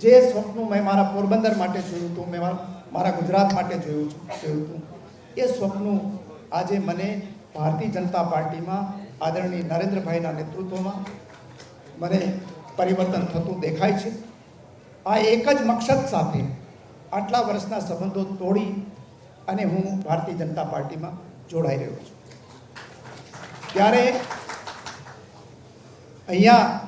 જે સ્વપ્ન મેં મારા પોરબંદર માટે જોયું હતું, મેં મારા- ગુજરાત માટે જોયું જોયું હતું. એ સ્વપ્ન આજે મને ભારતીય જનતા પાર્ટીમાં આદરણીય નરેન્દ્રભાઈના નેતૃત્વમાં મને પરિવર્તન થતું દેખાય છે. આ એક જ મકસદ સાથે આટલા વર્ષના સંબંધો તોડી અને હું ભારતીય જનતા પાર્ટીમાં જોડાઈ રહ્યો છું. ત્યારે અહીંયા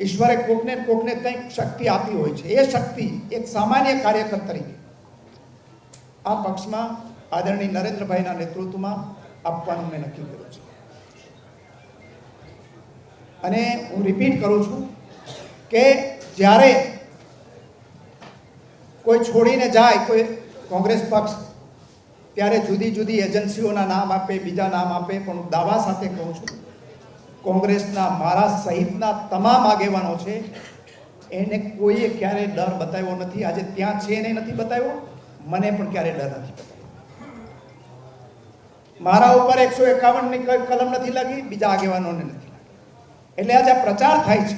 ઈશ્વરે કોકને કોકને કંઈક શક્તિ આપી હોય છે. એ શક્તિ એક સામાન્ય કાર્યકર તરીકે આ પક્ષમાં આદરણીય નરેન્દ્રભાઈના નેતૃત્વમાં આપવાનું મેં નક્કી કર્યું છે. અને હું રિપીટ કરું છું કે જ્યારે કોઈ છોડીને જાય, કોઈ કોંગ્રેસ પક્ષ, ત્યારે જુદી જુદી એજન્સીઓના નામ આપે, બીજા નામ આપે, પણ હું દાવા સાથે કહું છું કોંગ્રેસના મારા સહિતના તમામ આગેવાનો છે, એને કોઈએ ક્યારેય ડર બતાવ્યો નથી. આજે ત્યાં છે એને નથી બતાવ્યો? મને પણ ક્યારે ડર નથી મારા ઉપર એકસો એકાવનની કોઈ કલમ નથી લાગી, બીજા આગેવાનોને નથી લાગી. એટલે આજે પ્રચાર થાય છે.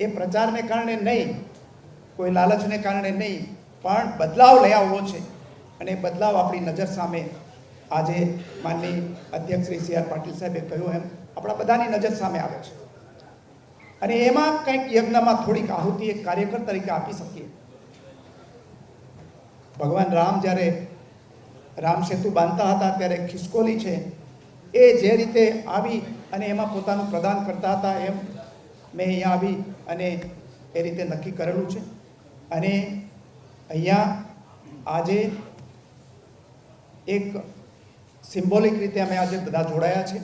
એ પ્રચારને કારણે નહીં, કોઈ લાલચને કારણે નહીં, પણ બદલાવ લઈ આવવો છે. અને બદલાવ આપણી નજર સામે આજે માનની અધ્યક્ષ શ્રી સી આર પાટીલ સાહેબે કહ્યું એમ આપણા બધાની નજર સામે આવે છે. અને એમાં કંઈક યજ્ઞમાં થોડીક આહુતિ એક કાર્યકર તરીકે આપી શકીએ. ભગવાન રામ જ્યારે રામ સેતુ બાંધતા હતા ત્યારે ખિસકોલી છે. એ જે રીતે આવી અને એમાં પોતાનું પ્રદાન કરતા હતા એમ મેં અહીંયા આવી અને એ રીતે નક્કી કરેલું છે. અને અહીંયા આજે એક સિમ્બોલિક રીતે અમે આજે બધા જોડાયા છે.